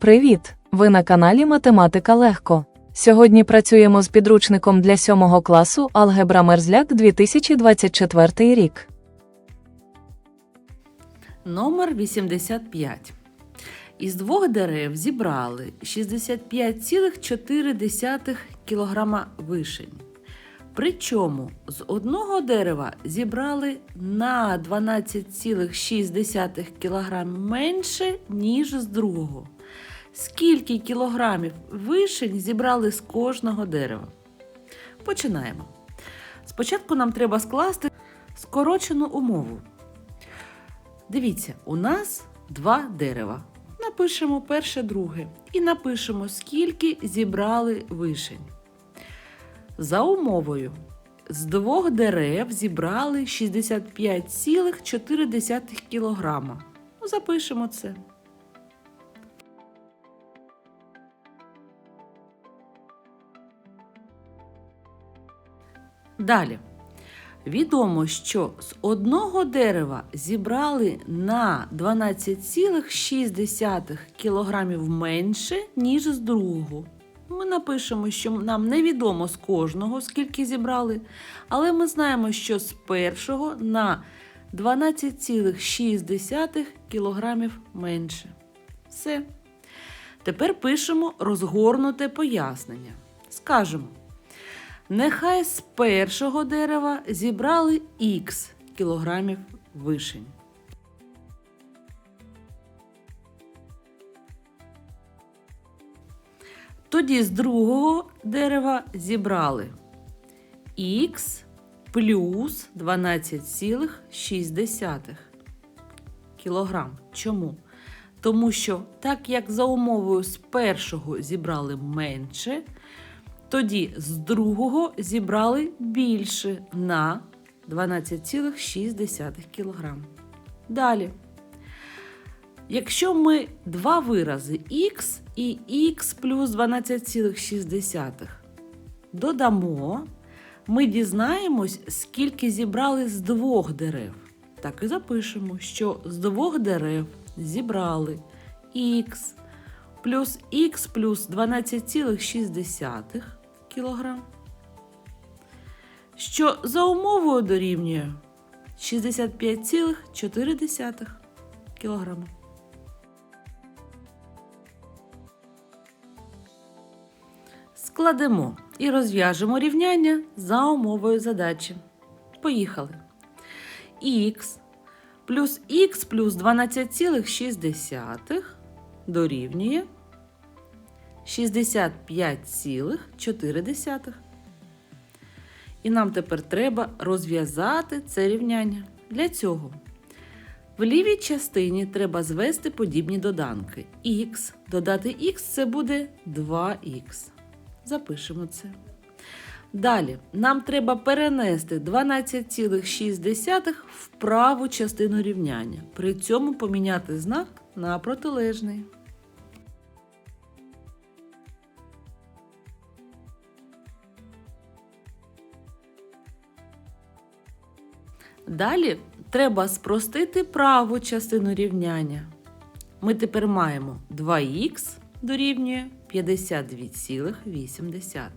Привіт! Ви на каналі Математика Легко. Сьогодні працюємо з підручником для 7 класу Алгебра Мерзляк 2024 рік. Номер 85. Із двох дерев зібрали 65,4 кг вишень. Причому з одного дерева зібрали на 12,6 кг менше, ніж з другого. Скільки кілограмів вишень зібрали з кожного дерева? Починаємо. Спочатку нам треба скласти скорочену умову. Дивіться, у нас два дерева. Напишемо перше, друге і напишемо, скільки зібрали вишень. За умовою, з двох дерев зібрали 65,4 кг. Ну, запишемо це. Далі. Відомо, що з одного дерева зібрали на 12,6 кг менше, ніж з другого. Ми напишемо, що нам невідомо з кожного, скільки зібрали, але ми знаємо, що з першого на 12,6 кг менше. Все. Тепер пишемо розгорнуте пояснення. Скажемо. Нехай з першого дерева зібрали х кілограмів вишень. Тоді з другого дерева зібрали х плюс 12,6 кілограм. Чому? Тому що, так як за умовою з першого зібрали менше, тоді з другого зібрали більше на 12,6 кг. Далі. Якщо ми два вирази х і х плюс 12,6 додамо, ми дізнаємось, скільки зібрали з двох дерев. Так і запишемо, що з двох дерев зібрали х плюс х плюс 12,6 кг, що за умовою дорівнює 65,4 кг. Складемо і розв'яжемо рівняння за умовою задачі. Поїхали. х плюс х плюс 12,6 дорівнює 65,4. І нам тепер треба розв'язати це рівняння. Для цього в лівій частині треба звести подібні доданки. Х додати х це буде 2х. Запишемо це. Далі нам треба перенести 12,6 в праву частину рівняння. При цьому поміняти знак на протилежний. Далі треба спростити праву частину рівняння. Ми тепер маємо 2х дорівнює 52,8.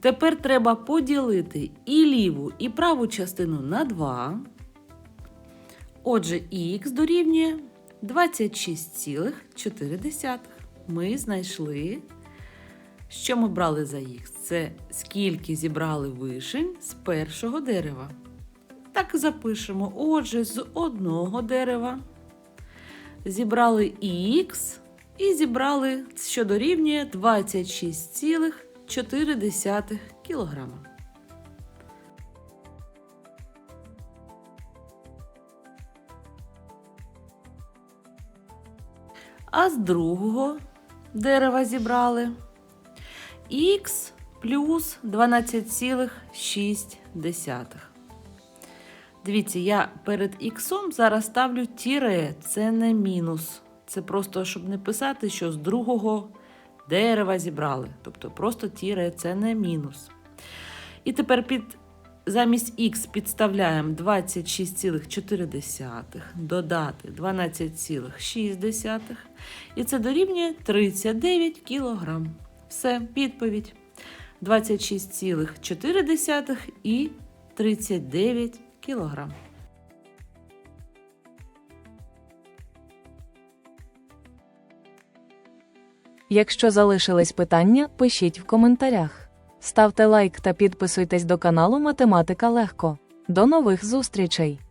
Tепер треба поділити і ліву, і праву частину на 2. Отже, х дорівнює 26,4. Ми знайшли, що ми брали за х. Це скільки зібрали вишень з першого дерева. Так запишемо. Отже, з одного дерева зібрали х і зібрали, що дорівнює 26,4 кг. А з другого дерева зібрали х плюс 12,6. Дивіться, я перед іксом зараз ставлю тіре, це не мінус. Це просто, щоб не писати, що з другого дерева зібрали. Тобто просто тіре це не мінус. І тепер під Замість х підставляємо 26,4, додати 12,6. І це дорівнює 39 кг. Все, відповідь. 26,4 і 39 кг. Якщо залишились питання, пишіть в коментарях. Ставте лайк та підписуйтесь до каналу Математика Легко. До нових зустрічей!